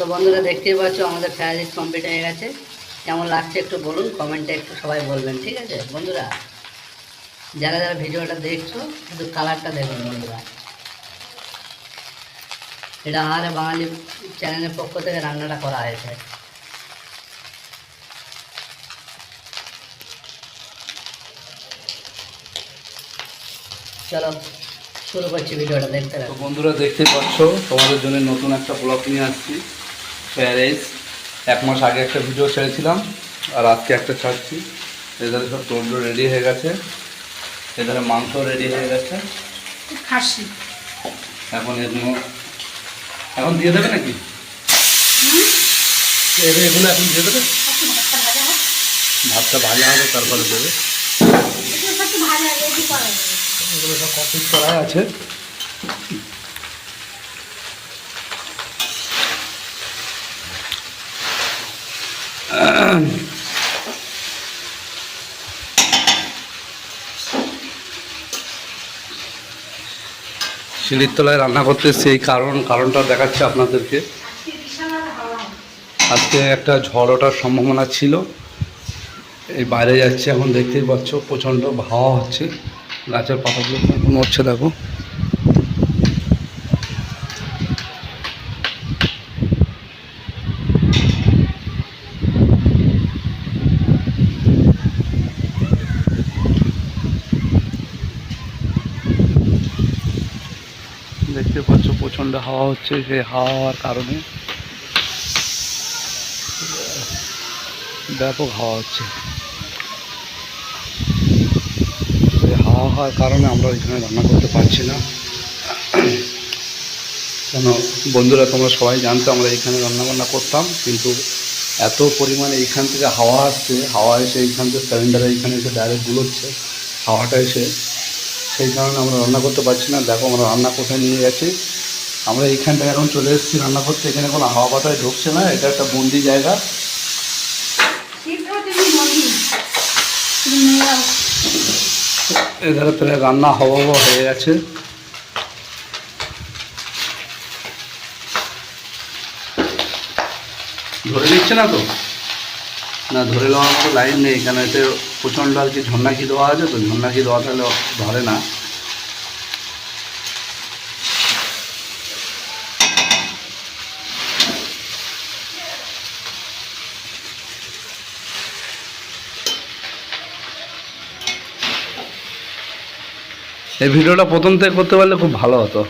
তো বন্ধুরা দেখতেই পাচ্ছ আমাদের ফ্রাইড কমপ্লিট হয়ে গেছে। কেমন লাগছে একটু বলুন কমেন্টে একটু সবাই বলবেন ঠিক আছে? বন্ধুরা যারা যারা ভিডিওটা দেখছ শুধু কালারটা দেখুন বন্ধুরা। এটা আমাদের বাঙালি চ্যানেলের পক্ষ থেকে রান্নাটা করা হয়েছে। চলো শুরু করছি ভিডিওটা দেখতে তো বন্ধুরা দেখতে পাচ্ছ তোমাদের জন্য নতুন একটা ব্লগ নিয়ে আসছি। প্যারেস এক মাস আগে একটা ভিডিও ছেড়েছিলাম আর আজকে একটা ছাড়ছি। এধারে সব টোটো রেডি হয়ে গেছে। এধারে মাংস রেডি হয়ে গেছে। খাসি। এখন এগুলো এখন দিয়ে দেবে নাকি? এগুলো এগুলো এখন দিয়ে দেবে? ভাতটা ভাজা হোক। ভাতটা ভাজা হবে তারপরে দেবে। করা এগুলো সব কমপ্লিট করাই আছে। সিঁড়ির তলায় রান্না করতে এসেছি এই কারণ, কারণটা দেখাচ্ছে আপনাদেরকে। আজকে একটা ঝড় ওঠার সম্ভাবনা ছিল। এই বাইরে যাচ্ছে, এখন দেখতেই পাচ্ছ প্রচণ্ড ভাওয়া হচ্ছে। গাছের পাতাগুলো নড়ছে দেখো দেখতে পাচ্ছ প্রচণ্ড হাওয়া হচ্ছে সেই হাওয়া হওয়ার কারণে। ব্যাপক হাওয়া হচ্ছে। হাওয়া হওয়ার কারণে আমরা এখানে রান্না করতে পারছি না। কেন, বন্ধুরা, তোমরা সবাই জানতো আমরা এখানে রান্না বান্না করতাম, কিন্তু এত পরিমাণে এইখান থেকে হাওয়া আসছে, হাওয়া এসে এইখান থেকে সিলিন্ডারে এইখানে এসে ডাইরেক্ট গুলোচ্ছে, হাওয়াটা এসে সেই কারণে আমরা রান্না করতে পারছি না। দেখো, আমরা রান্না কোথায় নিয়ে গেছি? আমরা এইখানটায় এখন চলে এসেছি রান্না করতে। এখানে কোনো হাওয়া বাতায় ঢুকছে না, এটা একটা বন্দি জায়গা। এধারে প্রায় রান্না হওয়া হয়ে গেছে। ধরে নিচ্ছে না তো? না, ধরে নেওয়ার মতো লাইন নেই। এখানে এতে প্রচণ্ড আর কি ঝর্ণাকি দেওয়া আছে, তো ঝর্ণা ঝর্ণাকি দেওয়া তাহলে ধরে না। এই ভিডিওটা প্রথম থেকে করতে পারলে খুব ভালো হতো।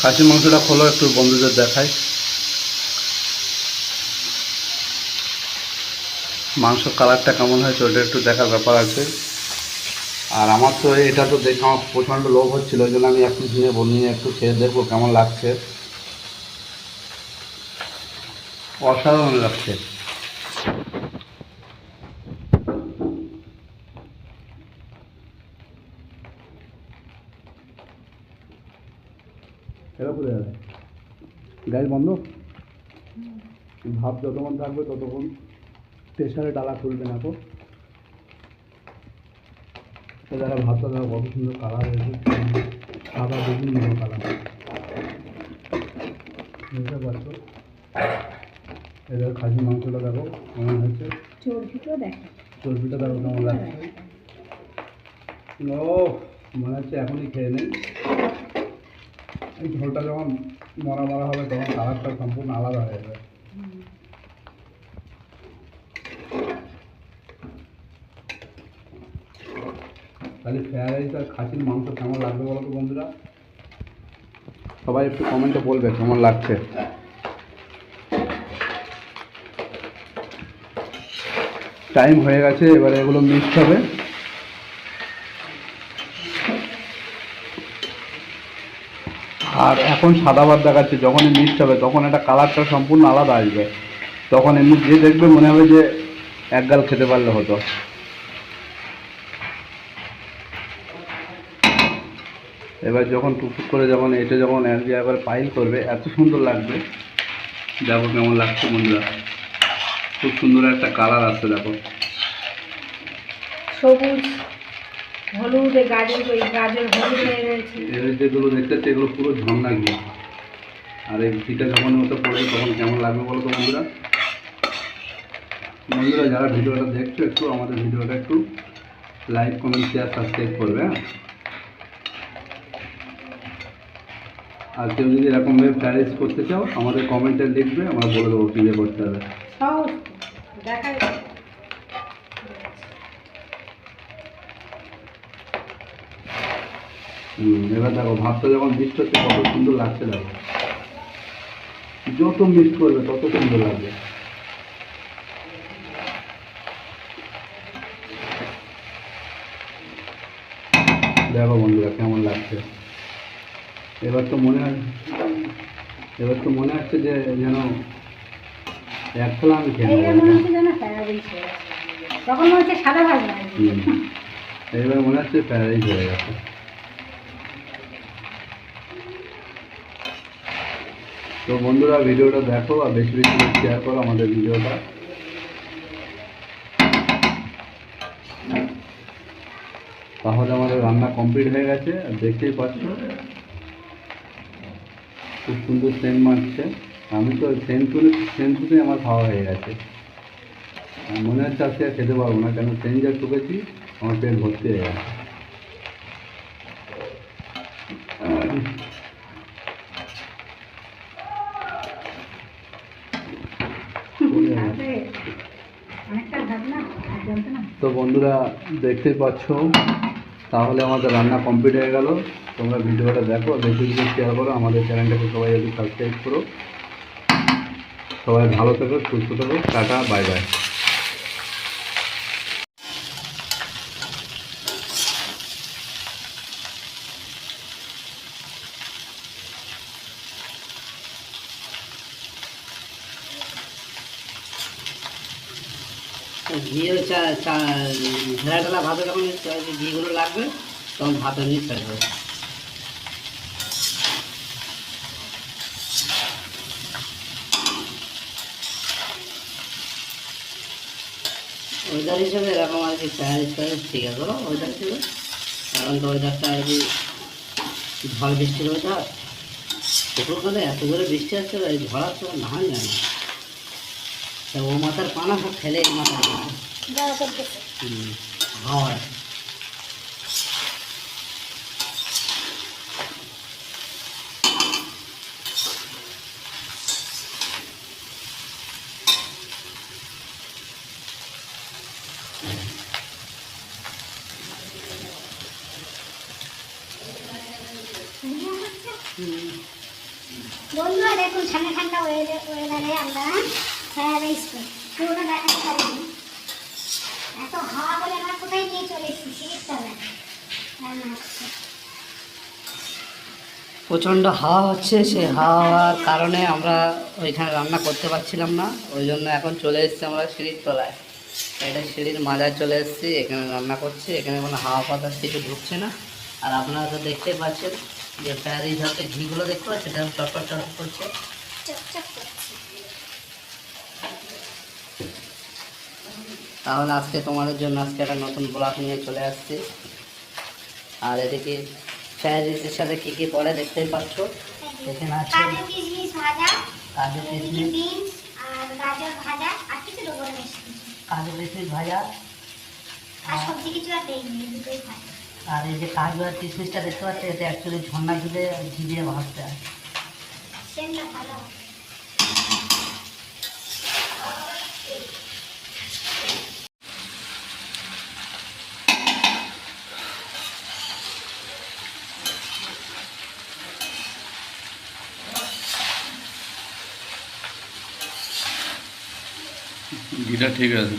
খাসি মাংসটা খোলো, একটু বন্ধুদের দেখাই। মাংস কালারটা কেমন হয়েছে ওটা একটু দেখার ব্যাপার আছে। আর আমার তো এটা তো দেখে আমার প্রচণ্ড লোভ হচ্ছিল ওই জন্য আমি একটু নিয়ে বনিয়ে একটু খেয়ে দেখব কেমন লাগছে। অসাধারণ লাগছে। গাড়ি বন্ধ? ভাব যতক্ষণ থাকবে ততক্ষণ প্রেশারে ডালা খুলবে না তো? যারা ভাতটা দেখো কত সুন্দর কালার হয়েছে সাদা বিভিন্ন কালার বুঝতে পারছ? এদের খাসি মাংসটা দেখো কেমন হয়েছে? চর্বিটাও দেখা। চর্বিটা দেখো কেমন লাগছে? ও মনে হচ্ছে এখনই খেয়ে নেই। এই ঝোলটা যখন মরা মরা হবে তখন কালারটা সম্পূর্ণ আলাদা হয়ে যাবে। তাহলে ফ্রায়েড রাইস আর খাসির মাংস কেমন লাগবে বলো তো বন্ধুরা? সবাই একটু কমেন্টে বলবে কেমন লাগছে। টাইম হয়ে গেছে এবারে এগুলো মিক্সড হবে। আর এখন সাদা ভাত দেখাচ্ছে যখনই মিক্সড হবে তখন এটা কালারটা সম্পূর্ণ আলাদা আসবে। তখন এমনি যে দেখবে মনে হবে যে এক গাল খেতে পারলে হতো। এবার যখন টুকটুক করে যখন এটা যখন এক জায়গায় পাইল করবে এত সুন্দর লাগবে। দেখো কেমন লাগছে বন্ধুরা। খুব সুন্দর একটা কালার আসছে দেখো। সবুজ হলুদ গাজর ওই গাজর হলুদ হয়ে রয়েছে এর যেগুলো দেখতেছে এগুলো পুরো ঝর্ণা গিয়ে। আর এই যখন মতো পড়বে তখন কেমন লাগবে বলো তো বন্ধুরা? বন্ধুরা যারা ভিডিওটা দেখছ একটু আমাদের ভিডিওটা একটু লাইক কমেন্ট শেয়ার সাবস্ক্রাইব করবে হ্যাঁ? আর কেউ যদি এরকমভাবে প্যারেজ করতে চাও আমাদের কমেন্টে লিখবে আমরা বলে দেবো কী করতে হবে এবার দেখো ভাতটা যখন মিক্সড হচ্ছে কত সুন্দর লাগছে দেখো। যত মিক্সড করবে তত সুন্দর লাগবে। দেখো বন্ধুরা কেমন লাগছে। এবার তো মনে হয় এবার তো মনে হচ্ছে যে যেন এক আমি খেয়ে তখন মনে হচ্ছে সাদা এবার মনে হচ্ছে প্যারাইজ হয়ে গেছে। তো বন্ধুরা ভিডিওটা দেখো আর বেশি বেশি শেয়ার করো আমাদের ভিডিওটা। তাহলে আমাদের রান্না কমপ্লিট হয়ে গেছে আর দেখতেই পাচ্ছ খুব সুন্দর সেন্ট মারছে। আমি তো সেন্ট শুনে সেন্ট শুনে আমার খাওয়া হয়ে গেছে। মনে হচ্ছে আজকে আর খেতে পারব না কেন সেন্ট যা ঢুকেছি আমার পেট ভর্তি হয়ে গেছে। তো বন্ধুরা দেখতে পাচ্ছ তাহলে আমাদের রান্না কমপ্লিট হয়ে গেল। তোমরা ভিডিওটা দেখো বেশি শেয়ার করো, আমাদের চ্যানেলটাকে সবাই একটু সাবস্ক্রাইব করো। সবাই ভালো থেকো, সুস্থ থেকো, টাটা বাই বাই ঘি ওই চা চা ঢেলা ঢেলা ভাতে যখন ঘিগুলো লাগবে, তখন ভাতের ওয়েদার হিসেবে এরকম আর কি ঠিক আছে ওয়েদার হিসেবে? এখন তো ওয়েদারটা আর কি ঝড় বৃষ্টির ওয়েদার এত করে বৃষ্টি আসছে ঝড় আসছে নাহান জানে তা ও মাথার পানা সব ফেলে এই মাথায় দিয়েছে। যাওয়া করতেছে হুম, হাওয়ায় বন্ধুরা দেখুন ঠান্ডা ঠান্ডা ওয়েদারে আমরা দেখাতে পারিনি এত হাওয়া বলে আমরা কোথায় নিয়ে চলে এসেছি শীতকালে রান্না হচ্ছে? প্রচণ্ড হাওয়া হচ্ছে সেই হাওয়ার কারণে আমরা ওইখানে রান্না করতে পারছিলাম না ওই জন্য এখন চলে এসেছি আমরা সিঁড়ির তলায়। এটা সিঁড়ির মাজায় চলে এসেছি এখানে রান্না করছি এখানে কোনো হাওয়া বাতাস কিছু ঢুকছে না। আর আপনারা তো দেখতেই পাচ্ছেন যে প্যারিস হচ্ছে ঘিগুলো দেখতে পাচ্ছেন এটা চটপট চটপট করছে। তাহলে আজকে তোমাদের জন্য আজকে একটা নতুন ব্লগ নিয়ে চলে আসছি। আর এদিকে প্যারিসের সাথে কী কী পড়ে দেখতেই পাচ্ছ? এখানে আছে কাজু কিশমিশ ভাজা কাজু এদিকে কিশমিশ আর ভাজা এই যে কাজু আর কিশমিশটা দেখতে পাচ্ছি এটা অ্যাকচুয়ালি ঝর্ণা ঘি দিয়ে ভাজতে হয়। ঘিটা ঠিক আছে